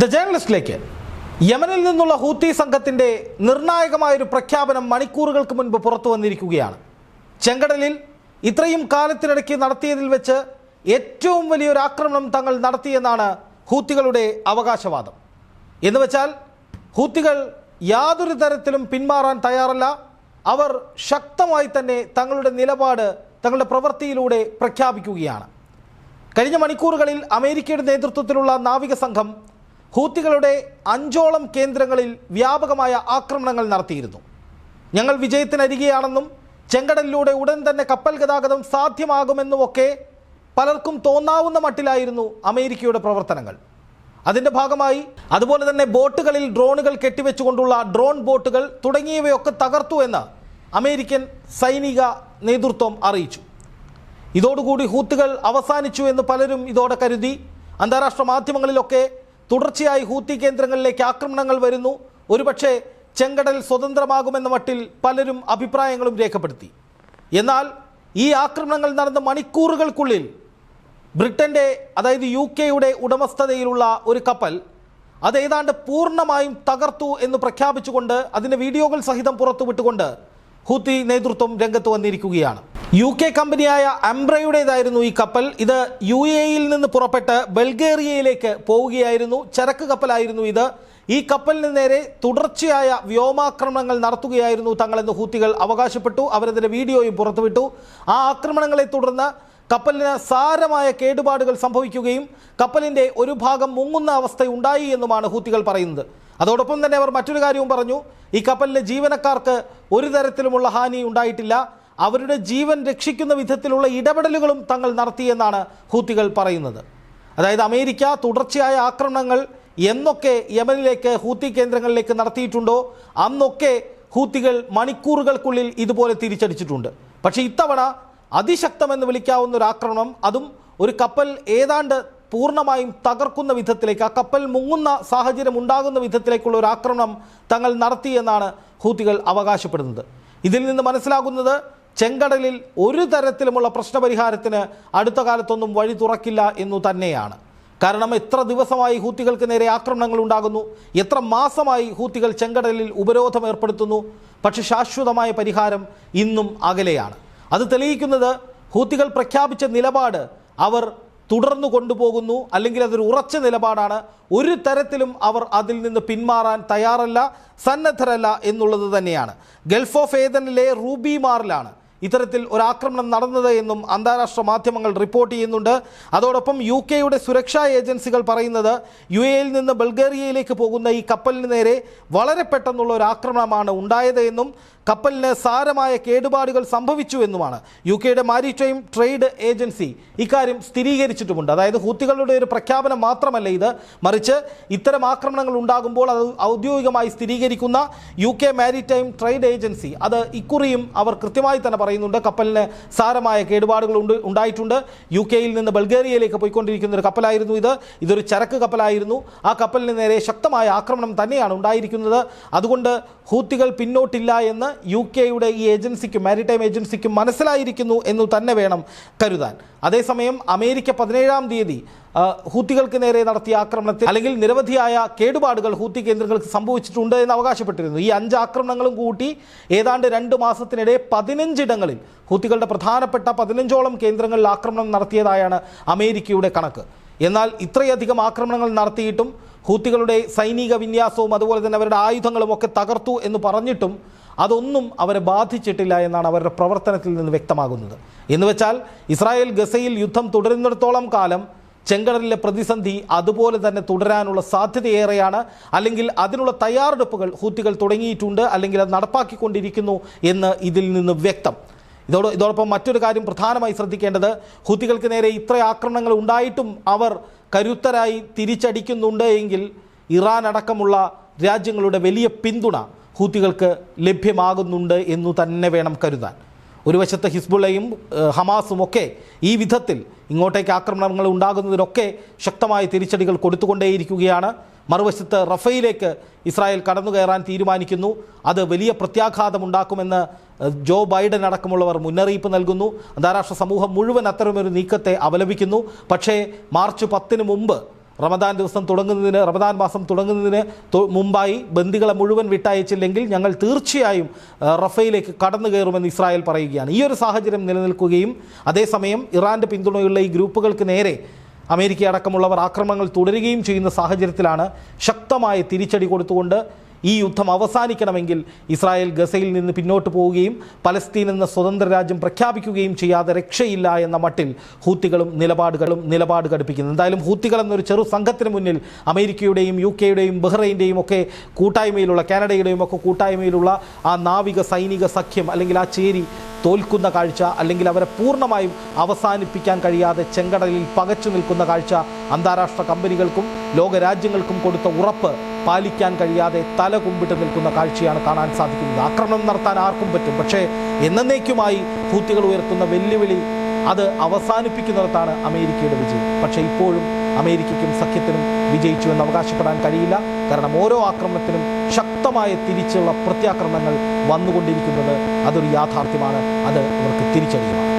The ജേർണലിസ്റ്റിലേക്ക് യമനിൽ നിന്നുള്ള Houthi സംഘത്തിന്റെ നിർണായകമായൊരു പ്രഖ്യാപനം മണിക്കൂറുകൾക്ക് മുൻപ് പുറത്തു വന്നിരിക്കുകയാണ്. ചെങ്കടലിൽ ഇത്രയും കാലത്തിനിടയ്ക്ക് നടത്തിയതിൽ വെച്ച് ഏറ്റവും വലിയൊരു ആക്രമണം തങ്ങൾ നടത്തിയെന്നാണ് ഹൂത്തികളുടെ അവകാശവാദം. എന്ന് വെച്ചാൽ ഹൂത്തികൾ യാതൊരു തരത്തിലും പിന്മാറാൻ തയ്യാറല്ല. അവർ ശക്തമായി തന്നെ തങ്ങളുടെ നിലപാട് തങ്ങളുടെ പ്രവൃത്തിയിലൂടെ പ്രഖ്യാപിക്കുകയാണ്. കഴിഞ്ഞ മണിക്കൂറുകളിൽ അമേരിക്കയുടെ നേതൃത്വത്തിലുള്ള നാവിക സംഘം ഹൂത്തികളുടെ അഞ്ചോളം കേന്ദ്രങ്ങളിൽ വ്യാപകമായ ആക്രമണങ്ങൾ നടത്തിയിരുന്നു. ഞങ്ങൾ വിജയത്തിനരികെയാണെന്നും ചെങ്കടലിലൂടെ ഉടൻ തന്നെ കപ്പൽ ഗതാഗതം സാധ്യമാകുമെന്നുമൊക്കെ പലർക്കും തോന്നാവുന്ന മട്ടിലായിരുന്നു അമേരിക്കയുടെ പ്രവർത്തനങ്ങൾ. അതിന്റെ ഭാഗമായി അതുപോലെ തന്നെ ബോട്ടുകളിൽ ഡ്രോണുകൾ കെട്ടിവെച്ചുകൊണ്ടുള്ള ഡ്രോൺ ബോട്ടുകൾ തുടങ്ങിയവയൊക്കെ തകർത്തു എന്ന് അമേരിക്കൻ സൈനിക നേതൃത്വം അറിയിച്ചു. ഇതോടുകൂടി ഹൂത്തുകൾ അവസാനിച്ചു എന്ന് പലരും ഇതോടെ കരുതി. അന്താരാഷ്ട്ര മാധ്യമങ്ങളിലൊക്കെ തുടർച്ചയായി ഹൂത്തി കേന്ദ്രങ്ങളിലേക്ക് ആക്രമണങ്ങൾ വരുന്നു. ഒരുപക്ഷെ ചെങ്കടൽ സ്വതന്ത്രമാകുമെന്ന മട്ടിൽ പലരും അഭിപ്രായങ്ങളും രേഖപ്പെടുത്തി. എന്നാൽ ഈ ആക്രമണങ്ങൾ നടന്ന മണിക്കൂറുകൾക്കുള്ളിൽ ബ്രിട്ടന്റെ അതായത് യു കെയുടെ ഉടമസ്ഥതയിലുള്ള ഒരു കപ്പൽ അതേതാണ്ട് പൂർണമായും തകർത്തു എന്ന് പ്രഖ്യാപിച്ചുകൊണ്ട് അതിന്റെ വീഡിയോകൾ സഹിതം പുറത്തുവിട്ടുകൊണ്ട് ഹൂത്തി നേതൃത്വം രംഗത്ത് വന്നിരിക്കുകയാണ്. യു കെ കമ്പനിയായ അംബ്രയുടേതായിരുന്നു ഈ കപ്പൽ. ഇത് യു എയിൽ നിന്ന് പുറപ്പെട്ട് ബൾഗേറിയയിലേക്ക് പോവുകയായിരുന്നു. ചരക്ക് കപ്പലായിരുന്നു ഇത്. ഈ കപ്പലിന് നേരെ തുടർച്ചയായ വ്യോമാക്രമണങ്ങൾ നടത്തുകയായിരുന്നു തങ്ങളെന്ന് ഹൂത്തികൾ അവകാശപ്പെട്ടു. അവരതിന്റെ വീഡിയോയും പുറത്തുവിട്ടു. ആ ആക്രമണങ്ങളെ തുടർന്ന് കപ്പലിന് സാരമായ കേടുപാടുകൾ സംഭവിക്കുകയും കപ്പലിന്റെ ഒരു ഭാഗം മുങ്ങുന്ന അവസ്ഥ ഉണ്ടായി എന്നുമാണ് ഹൂത്തികൾ പറയുന്നത്. അതോടൊപ്പം തന്നെ അവർ മറ്റൊരു കാര്യവും പറഞ്ഞു. ഈ കപ്പലിലെ ജീവനക്കാർക്ക് ഒരു തരത്തിലുമുള്ള ഹാനി ഉണ്ടായിട്ടില്ല. അവരുടെ ജീവൻ രക്ഷിക്കുന്ന വിധത്തിലുള്ള ഇടപെടലുകളും തങ്ങൾ നടത്തിയെന്നാണ് ഹൂത്തികൾ പറയുന്നത്. അതായത് അമേരിക്ക തുടർച്ചയായ ആക്രമണങ്ങൾ എന്നൊക്കെ യമനിലേക്ക് ഹൂത്തി കേന്ദ്രങ്ങളിലേക്ക് നടത്തിയിട്ടുണ്ടോ? അന്നൊക്കെ ഹൂത്തികൾ മണിക്കൂറുകൾക്കുള്ളിൽ ഇതുപോലെ തിരിച്ചടിച്ചിട്ടുണ്ട്. പക്ഷേ ഇത്തവണ അതിശക്തമെന്ന് വിളിക്കാവുന്ന ഒരു ആക്രമണം അതും ഒരു കപ്പൽ ഏതാണ്ട് പൂർണമായും തകർക്കുന്ന വിധത്തിലേക്ക് ആ കപ്പൽ മുങ്ങുന്ന സാഹചര്യം ഉണ്ടാകുന്ന വിധത്തിലേക്കുള്ള ഒരു ആക്രമണം തങ്ങൾ നടത്തിയെന്നാണ് ഹൂത്തികൾ അവകാശപ്പെടുന്നത്. ഇതിൽ നിന്ന് മനസ്സിലാകുന്നത് ചെങ്കടലിൽ ഒരു തരത്തിലുമുള്ള പ്രശ്നപരിഹാരത്തിന് അടുത്ത കാലത്തൊന്നും വഴി തുറക്കില്ല എന്നു തന്നെയാണ്. കാരണം എത്ര ദിവസമായി ഹൂത്തികൾക്ക് നേരെ ആക്രമണങ്ങൾ ഉണ്ടാകുന്നു എത്ര മാസമായി ഹൂത്തികൾ ചെങ്കടലിൽ ഉപരോധം ഏർപ്പെടുത്തുന്നു പക്ഷെ ശാശ്വതമായ പരിഹാരം ഇന്നും അകലെയാണ്. അത് തെളിയിക്കുന്നത് ഹൂത്തികൾ പ്രഖ്യാപിച്ച നിലപാട് അവർ തുടർന്നു കൊണ്ടുപോകുന്നു അല്ലെങ്കിൽ അതൊരു ഉറച്ച നിലപാടാണ്. ഒരു തരത്തിലും അവർ അതിൽ നിന്ന് പിന്മാറാൻ തയ്യാറല്ല സന്നദ്ധരല്ല എന്നുള്ളത് തന്നെയാണ്. ഗൾഫ് ഓഫ് ഏതനിലെ റൂബി മാറിലാണ് ഇത്തരത്തിൽ ഒരു ആക്രമണം നടന്നത് എന്നും അന്താരാഷ്ട്ര മാധ്യമങ്ങൾ റിപ്പോർട്ട് ചെയ്യുന്നുണ്ട്. അതോടൊപ്പം യു കെയുടെ സുരക്ഷാ ഏജൻസികൾ പറയുന്നത് യു എയിൽ നിന്ന് ബൾഗേറിയയിലേക്ക് പോകുന്ന ഈ കപ്പലിന് നേരെ വളരെ പെട്ടെന്നുള്ള ഒരു ആക്രമണമാണ് ഉണ്ടായത് എന്നും കപ്പലിന് സാരമായ കേടുപാടുകൾ സംഭവിച്ചു എന്നുമാണ് യു കെയുടെ മാരിടൈം ട്രേഡ് ഏജൻസി ഇക്കാര്യം സ്ഥിരീകരിച്ചിട്ടുമുണ്ട്. അതായത് ഹൂത്തികളുടെ ഒരു പ്രഖ്യാപനം മാത്രമല്ല ഇത്. മറിച്ച് ഇത്തരം ആക്രമണങ്ങൾ ഉണ്ടാകുമ്പോൾ അത് ഔദ്യോഗികമായി സ്ഥിരീകരിക്കുന്ന U K maritime trade agency അത് ഇക്കുറിയും അവർ കൃത്യമായി തന്നെ പറയുന്നുണ്ട്. കപ്പലിന് സാരമായ കേടുപാടുകൾ ഉണ്ട് ഉണ്ടായിട്ടുണ്ട്. യു കെയിൽ നിന്ന് ബൾഗേറിയയിലേക്ക് പോയിക്കൊണ്ടിരിക്കുന്ന ഒരു കപ്പലായിരുന്നു ഇത്. ഇതൊരു ചരക്ക് കപ്പലായിരുന്നു. ആ കപ്പലിന് നേരെ ശക്തമായ ആക്രമണം തന്നെയാണ് ഉണ്ടായിരിക്കുന്നത്. അതുകൊണ്ട് ഹൂത്തികൾ പിന്നോട്ടില്ല എന്ന് യു കെയുടെ ഈ ഏജൻസിക്കും മാരിടൈം ഏജൻസിക്കും മനസ്സിലായിരിക്കുന്നു എന്നു തന്നെ വേണം കരുതാൻ. അതേസമയം അമേരിക്ക പതിനേഴാം തീയതി ഹൂത്തികൾക്ക് നേരെ നടത്തിയ ആക്രമണത്തിൽ അല്ലെങ്കിൽ നിരവധിയായ കേടുപാടുകൾ ഹൂത്തി കേന്ദ്രങ്ങൾക്ക് സംഭവിച്ചിട്ടുണ്ട് എന്ന് അവകാശപ്പെട്ടിരുന്നു. ഈ അഞ്ച് ആക്രമണങ്ങളും കൂട്ടി ഏതാണ്ട് രണ്ട് മാസത്തിനിടെ പതിനഞ്ചിടങ്ങളിൽ ഹൂത്തികളുടെ പ്രധാനപ്പെട്ട പതിനഞ്ചോളം കേന്ദ്രങ്ങളിൽ ആക്രമണം നടത്തിയതായാണ് അമേരിക്കയുടെ കണക്ക്. എന്നാൽ ഇത്രയധികം ആക്രമണങ്ങൾ നടത്തിയിട്ടും ഹൂത്തികളുടെ സൈനിക വിന്യാസവും അതുപോലെ തന്നെ അവരുടെ ആയുധങ്ങളും ഒക്കെ തകർത്തു എന്ന് പറഞ്ഞിട്ടും അതൊന്നും അവരെ ബാധിച്ചിട്ടില്ല എന്നാണ് അവരുടെ പ്രവർത്തനത്തിൽ നിന്ന് വ്യക്തമാകുന്നത്. എന്ന് വെച്ചാൽ ഇസ്രായേൽ ഗസയിൽ യുദ്ധം തുടരുന്നിടത്തോളം കാലം ചെങ്കടലിലെ പ്രതിസന്ധി അതുപോലെ തന്നെ തുടരാനുള്ള സാധ്യതയേറെയാണ്. അല്ലെങ്കിൽ അതിനുള്ള തയ്യാറെടുപ്പുകൾ ഹൂത്തികൾ തുടങ്ങിയിട്ടുണ്ട്. അല്ലെങ്കിൽ അത് നടപ്പാക്കിക്കൊണ്ടിരിക്കുന്നു എന്ന് ഇതിൽ നിന്ന് വ്യക്തം. ഇതോട് ഇതോടൊപ്പം മറ്റൊരു കാര്യം പ്രധാനമായി ശ്രദ്ധിക്കേണ്ടത് ഹൂത്തികൾക്ക് നേരെ ഇത്ര ആക്രമണങ്ങൾ ഉണ്ടായിട്ടും അവർ കരുത്തരായി തിരിച്ചടിക്കുന്നുണ്ട് എങ്കിൽ ഇറാൻ അടക്കമുള്ള രാജ്യങ്ങളുടെ വലിയ പിന്തുണ ഹൂത്തികൾക്ക് ലഭ്യമാകുന്നുണ്ട് എന്നു തന്നെ വേണം കരുതാൻ. ഒരു വശത്ത് ഹിസ്ബുള്ളയും ഹമാസും ഒക്കെ ഈ വിധത്തിൽ ഇങ്ങോട്ടേക്ക് ആക്രമണങ്ങൾ ഉണ്ടാകുന്നതിനൊക്കെ ശക്തമായ തിരിച്ചടികൾ കൊടുത്തുകൊണ്ടേയിരിക്കുകയാണ്. മറുവശത്ത് റഫയിലേക്ക് ഇസ്രായേൽ കടന്നു കയറാൻ തീരുമാനിക്കുന്നു. അത് വലിയ പ്രത്യാഘാതമുണ്ടാക്കുമെന്ന് ജോ ബൈഡൻ അടക്കമുള്ളവർ മുന്നറിയിപ്പ് നൽകുന്നു. അന്താരാഷ്ട്ര സമൂഹം മുഴുവൻ അത്തരമൊരു നീക്കത്തെ അപലപിക്കുന്നു. പക്ഷേ മാർച്ച് പത്തിന് മുമ്പ് റമദാൻ ദിവസം തുടങ്ങുന്നതിന് റമദാൻ മാസം തുടങ്ങുന്നതിന് മുമ്പായി ബന്ദികളെ മുഴുവൻ വിട്ടയച്ചില്ലെങ്കിൽ ഞങ്ങൾ തീർച്ചയായും റഫയിലേക്ക് കടന്നു കയറുമെന്ന് ഇസ്രായേൽ പറയുകയാണ്. ഈ ഒരു സാഹചര്യം നിലനിൽക്കുകയും അതേസമയം ഇറാന്റെ പിന്തുണയുള്ള ഈ ഗ്രൂപ്പുകൾക്ക് നേരെ അമേരിക്ക അടക്കമുള്ളവർ ആക്രമണങ്ങൾ തുടരുകയും ചെയ്യുന്ന സാഹചര്യത്തിലാണ് ശക്തമായ തിരിച്ചടി കൊടുത്തുകൊണ്ട് ഈ യുദ്ധം അവസാനിക്കണമെങ്കിൽ ഇസ്രായേൽ ഗസയിൽ നിന്ന് പിന്നോട്ട് പോവുകയും പലസ്തീൻ എന്ന സ്വതന്ത്ര രാജ്യം പ്രഖ്യാപിക്കുകയും ചെയ്യാതെ രക്ഷയില്ല എന്ന മട്ടിൽ ഹൂത്തികളും നിലപാടുകളും നിലപാട് ഘടിപ്പിക്കുന്നു. എന്തായാലും ഹൂത്തികൾ എന്നൊരു ചെറു സംഘത്തിന് മുന്നിൽ അമേരിക്കയുടെയും യു കെയുടെയും ബഹ്റൈന്റെയും ഒക്കെ കൂട്ടായ്മയിലുള്ള കാനഡയുടെയും ഒക്കെ കൂട്ടായ്മയിലുള്ള ആ നാവിക സൈനിക സഖ്യം അല്ലെങ്കിൽ ആ ചേരി തോൽക്കുന്ന കാഴ്ച അല്ലെങ്കിൽ അവരെ പൂർണമായും അവസാനിപ്പിക്കാൻ കഴിയാതെ ചെങ്കടലിൽ പകച്ചു നിൽക്കുന്ന കാഴ്ച അന്താരാഷ്ട്ര കമ്പനികൾക്കും ലോകരാജ്യങ്ങൾക്കും കൊടുത്ത ഉറപ്പ് പാലിക്കാൻ കഴിയാതെ തല കുമ്പിട്ട് നിൽക്കുന്ന കാഴ്ചയാണ് കാണാൻ സാധിക്കുന്നത്. ആക്രമണം നടത്താൻ ആർക്കും പറ്റും. പക്ഷേ എന്നേക്കുമായി ഹൂത്തികൾ ഉയർത്തുന്ന വെല്ലുവിളി അത് അവസാനിപ്പിക്കുന്നിടത്താണ് അമേരിക്കയുടെ വിജയം. പക്ഷേ ഇപ്പോഴും അമേരിക്കയ്ക്കും സഖ്യത്തിനും വിജയിച്ചു എന്ന് അവകാശപ്പെടാൻ കഴിയില്ല. കാരണം ഓരോ ആക്രമണത്തിനും ശക്തമായ തിരിച്ചുള്ള പ്രത്യാക്രമണങ്ങൾ വന്നുകൊണ്ടിരിക്കുന്നത് അതൊരു യാഥാർത്ഥ്യമാണ്. അത് അവർക്ക് തിരിച്ചടിയുമാണ്